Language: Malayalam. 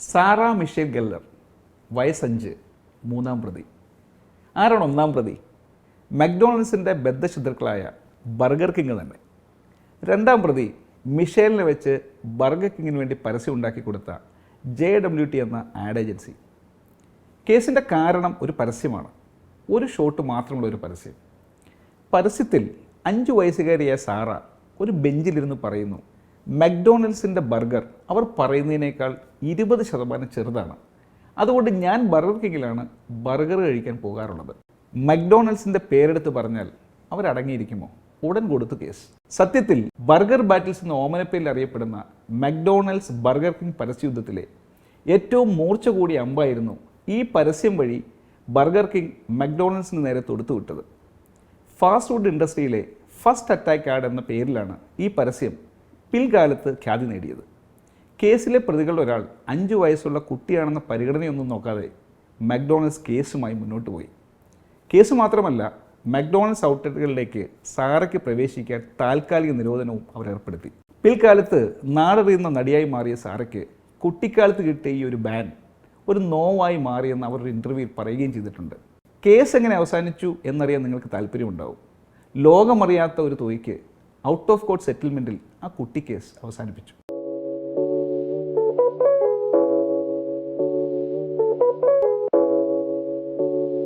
സാറ മിഷേൽ ഗെല്ലർ വയസ്സഞ്ച് മൂന്നാം പ്രതി. ആരാണ് ഒന്നാം പ്രതി? മക്ഡൊണാൾഡ്സിന്റെ ബദ്ധശത്രുക്കളായ ബർഗർ കിങ് തന്നെ. രണ്ടാം പ്രതി മിഷേലിനെ വെച്ച് ബർഗർ കിങ്ങിന് വേണ്ടി പരസ്യം ഉണ്ടാക്കി കൊടുത്ത ജെ ഡബ്ല്യു ടി എന്ന ആഡ് ഏജൻസി. കേസിന്റെ കാരണം ഒരു പരസ്യമാണ്. ഒരു ഷോട്ട് മാത്രമുള്ള ഒരു പരസ്യം. പരസ്യത്തിൽ അഞ്ച് വയസ്സുകാരിയായ സാറ ഒരു ബെഞ്ചിലിരുന്ന് പറയുന്നു മക്ഡൊണാൾഡ്സിന്റെ ബർഗർ അവർ പറയുന്നതിനേക്കാൾ ഇരുപത് ശതമാനം ചെറുതാണ്. അതുകൊണ്ട് ഞാൻ ബർഗർ കിങ്ങിലാണ് ബർഗർ കഴിക്കാൻ പോകാറുള്ളത്. മക്ഡോണൽഡ്സിന്റെ പേരെടുത്ത് പറഞ്ഞാൽ അവരടങ്ങിയിരിക്കുമോ? ഉടൻ കൊടുത്തു കേസ്. സത്യത്തിൽ ബർഗർ ബാറ്റിൽസ് എന്ന ഓമനപ്പേരിൽ അറിയപ്പെടുന്ന മക്ഡോണൽഡ്സ് ബർഗർ കിങ് പരസ്യയുദ്ധത്തിലെ ഏറ്റവും മൂർച്ച കൂടിയ അമ്പായിരുന്നു ഈ പരസ്യം വഴി ബർഗർ കിങ് മക്ഡോണൽഡ്സിന് നേരെ തൊടുത്തുവിട്ടത് ഫാസ്റ്റ് ഫുഡ് ഇൻഡസ്ട്രിയിലെ ഫസ്റ്റ് അറ്റാക്ക് ആഡ് എന്ന പേരിലാണ് ഈ പരസ്യം പിൽക്കാലത്ത് ഖ്യാതി നേടിയത്. കേസിലെ പ്രതികളുടെ ഒരാൾ അഞ്ച് വയസ്സുള്ള കുട്ടിയാണെന്ന പരിഗണനയൊന്നും നോക്കാതെ മക്ഡൊണാൾഡ്സ് കേസുമായി മുന്നോട്ട് പോയി. കേസ് മാത്രമല്ല മക്ഡൊണാൾഡ്സ് ഔട്ട്ലെറ്റുകളിലേക്ക് സാറയ്ക്ക് പ്രവേശിക്കാൻ താൽക്കാലിക നിരോധനവും അവർ ഏർപ്പെടുത്തി. പിൽക്കാലത്ത് നാടറിയുന്ന നടിയായി മാറിയ സാറയ്ക്ക് കുട്ടിക്കാലത്ത് കിട്ടിയ ഈ ഒരു ബാൻ ഒരു നോവായി മാറിയെന്ന് അവർ ഒരു ഇന്റർവ്യൂവിൽ പറയുകയും ചെയ്തിട്ടുണ്ട്. കേസ് എങ്ങനെ അവസാനിച്ചു എന്നറിയാൻ നിങ്ങൾക്ക് താല്പര്യമുണ്ടാവും. ലോകമറിയാത്ത ഒരു തുകയ്ക്ക് ഔട്ട് ഓഫ് കോർട്ട് സെറ്റിൽമെന്റിൽ ആ കുട്ടി കേസ് അവസാനിപ്പിച്ചു.